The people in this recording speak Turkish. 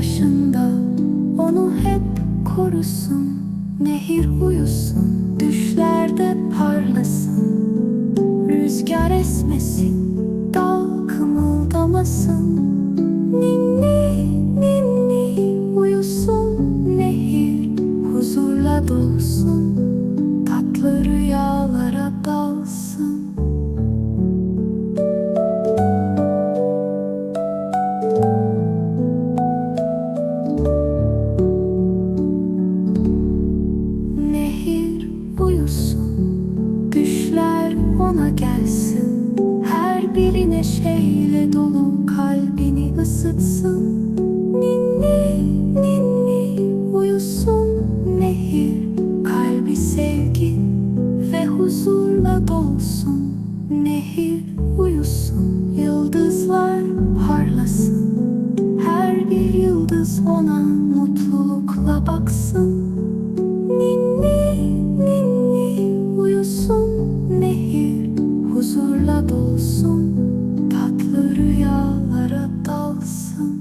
başında onu hep korusun Nehir uyusun düşlerde parlasın. Rüzgar esmesin dal kımıldamasın ona gelsin. Her biri neşeyle dolu kalbini ısıtsın. Ninni, ninni uyusun nehir. Kalbi sevgi ve huzurla dolsun. Nehir uyusun, yıldızlar parlasın. Her bir yıldız ona mutlulukla baksın. olsun. Tatlı rüyalara dalsın.